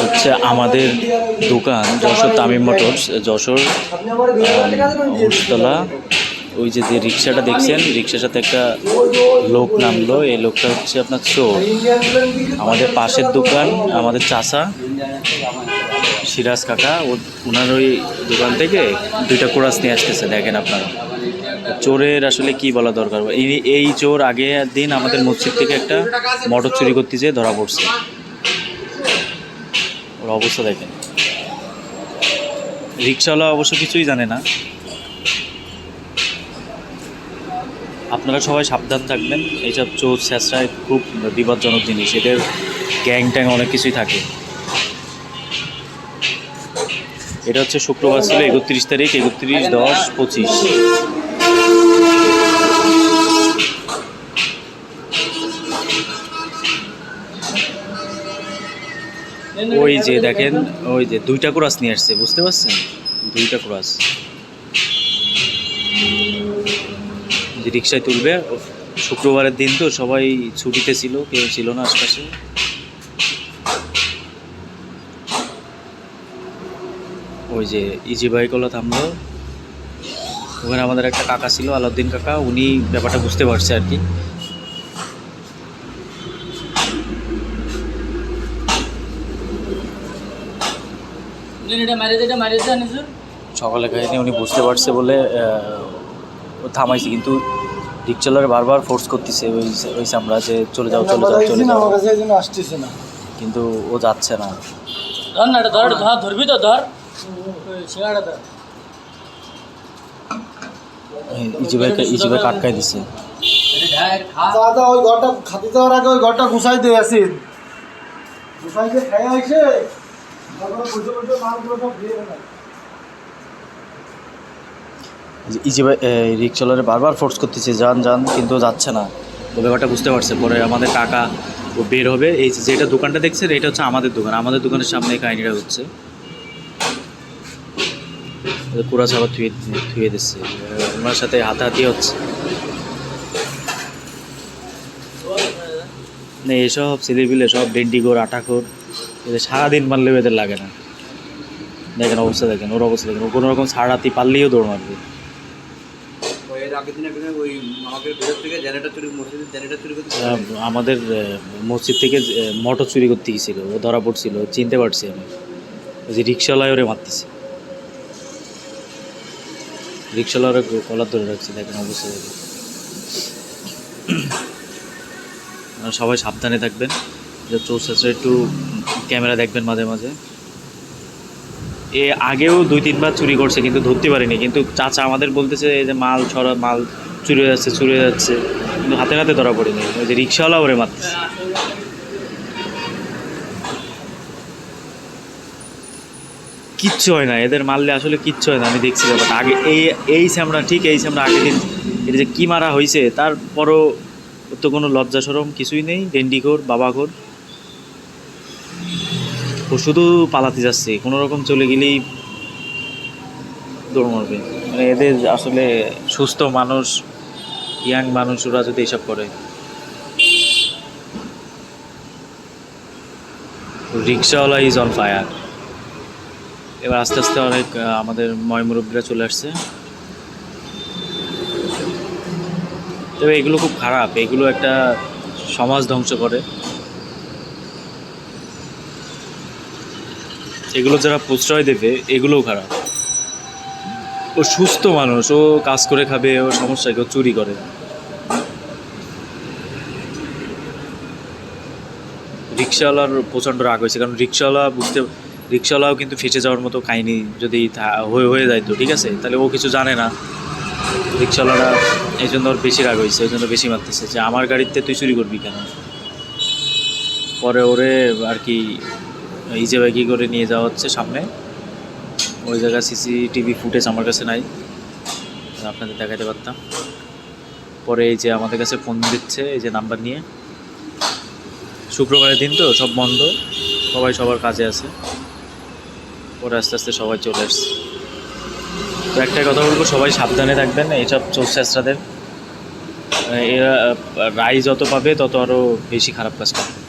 হচ্ছে আমাদের দোকান যশোর তামিম মোটরস, যশোর ঘোষতলা ওই যে যে রিক্সাটা দেখছেন, রিক্সার সাথে একটা লোক নামলো। এই লোকটা হচ্ছে আপনার চোর। আমাদের পাশের দোকান, আমাদের চাষা, সিরাজ কাকা, ও ওনার ওই দোকান থেকে দুইটা কোরাস নিয়ে আসতেছে, দেখেন আপনারা। চোরের আসলে কি বলা দরকার? এই এই চোর আগে দিন আমাদের মসজিদ থেকে একটা মোটর চুরি করতে যেয়ে ধরা পড়ছে। ওর অবস্থা দেখেন। রিক্সাওয়ালা অবশ্য কিছুই জানে না। আপনারা সবাই সাবধান থাকবেন। এইসব চোর স্যাঁচড়ায় খুব বিপজ্জনক জিনিস। এদের গ্যাং ট্যাং অনেক কিছুই থাকে। এটা হচ্ছে শুক্রবার ছিল একত্রিশ তারিখ, একত্রিশ, দশ, পঁচিশ। ওই যে দেখেন, ওই যে দুইটা ক্রস নিয়ে আসছে, বুঝতে পারছেন? দুইটা ক্রস। যে রিক্সায় তুলবে, শুক্রবারের দিন তো সবাই ছুটিতে ছিল, কেউ ছিল না আশপাশে। ওই যে ইজি বাইকওয়ালা থামলো। ওখানে আমাদের একটা কাকা ছিল, আলাউদ্দিন কাকা, উনি ব্যাপারটা বুঝতে পারছে আর কি এটা মারিয়ে এটা মারিয়ে দেন নিজে সকালে খাইনি উনি বুঝতে পারছে বলে থামাইছে কিন্তু রিক্সালার বারবার ফোর্স করতেছে ওই ওই আমরা যে চলে যাও চলে যাও চলে যাও। আসতেছে না। কিন্তু ও যাচ্ছে না। ধর না ধর ধর ধরবি তো ধর। সিঙ্গাড়া ধর। ইজি ভাই ইজি ভাই কাটকাই দিছে। এটা ঢায়ের খা। দাদা ওই ঘরটা খাতে যাওয়ার আগে ওই ঘরটা গুছাই দিয়ে আসিন। গুছাই দিয়ে খাই আসে। ইজি বারবার ফোর্স করতেছে, যান যান, কিন্তু যাচ্ছে না। তো ব্যাপারটা বুঝতে পারছে, পরে আমাদের টাকা বের হবে। এই যেটা দোকানটা দেখছেন, এটা হচ্ছে আমাদের দোকান। আমাদের দোকানের সামনে কাহিনিটা হচ্ছে। কুড়া ছাড়া থুয়ে থুয়ে দিচ্ছে। ওনার সাথে হাতাহাতি হচ্ছে। না এসব ছেলেপিলে সব ডেন্টিগোর আটাখোর এদের সারাদিন মারলেও এদের লাগে না। দেখেন অবস্থা দেখেন ওর অবস্থা দেখেন ও কোনো রকম সারাতি পারলেও দৌড় মারবে। ওই আমাদের মসজিদ থেকে মোটর চুরি করতে গেছিল ও ধরা পড়ছিল চিনতে পারছি আমি। ওই যে রিক্সাওয়ালায় ওরে মারতেছে। রিক্সাওয়ালার কলার ধরে রাখছে দেখেন অবস্থা দেখেন। সবাই সাবধানে থাকবেন। যে চোর একটু ক্যামেরা দেখবেন মাঝে মাঝে। এ আগেও দুই, তিনবার চুরি করছে, কিন্তু ধরতে পারিনি। কিন্তু চাচা আমাদের বলতেছে এই যে মাল ছড়া, মাল চুরি হয়ে যাচ্ছে, চুরি হয়ে যাচ্ছে। কিন্তু হাতে হাতে ধরা পড়েনি। ওই যে রিক্সাওয়ালা ওরে মারতেছে। কিচ্ছু হয় না। এদের মারলে আসলে কিচ্ছু হয় না, আমি দেখছি ব্যাপারটা। আগে এই এই স্যামরা, ঠিক এই স্যামরা আগের দিন এটা যে কী মারা হয়েছে তারপরও তো কোনো লজ্জা সরম কিছুই নেই। ডেন্ডিঘোর বাবাঘোর ও শুধু পালাতে যাচ্ছে, কোনো রকম চলে গেলেই দৌড় মারবে। মানে এদের আসলে সুস্থ মানুষ, ইয়াং মানুষ, ওরা যদি এসব করে। রিক্সাওয়ালা ইজ অন ফায়ার এবার আস্তে আস্তে অনেক আমাদের ময়মুরব্বীরা চলে আসছে। তবে এগুলো খুব খারাপ, এগুলো একটা সমাজ ধ্বংস করে। এগুলো যারা প্রশ্রয় দেবে, এগুলোও খারাপ। ও সুস্থ মানুষ, ও কাজ করে খাবে, ও সমস্যা কেউ চুরি করে। রিক্সাওয়ালার প্রচণ্ড রাগ হয়েছে, কারণ রিক্সাওয়ালা বুঝতে, রিক্সাওয়ালাও কিন্তু ফেসে যাওয়ার মতো কাহিনি যদি হয়ে হয়ে যায় তো, ঠিক আছে? তাহলে ও কিছু জানে না। রিক্সাওয়ালারা এই জন্য ওর বেশি রাগ হয়েছে ওই জন্য বেশি মারতেছে যে, আমার গাড়িতে তুই চুরি করবি কেন? পরে ওরে আর কি ইজে বাইকি করে নিয়ে যাওয়া হচ্ছে সামনে? ওই জায়গায় সিসিটিভি ফুটেজ আমার কাছে নাই। আপনাদের দেখাতে পারতাম। পরে এই যে আমাদের কাছে ফোন দিচ্ছে এই যে নাম্বার নিয়ে। শুক্রবারের দিন তো সব বন্ধ। সবাই সবার কাজে আছে। পরে আস্তে আস্তে সবাই চলে আসছে। তো একটাই কথা বলব সবাই সাবধানে থাকবেন এইসব চোরচাষরাদের এরা আহ, রায় যত পাবে তত আরও বেশি খারাপ কাজ করবে।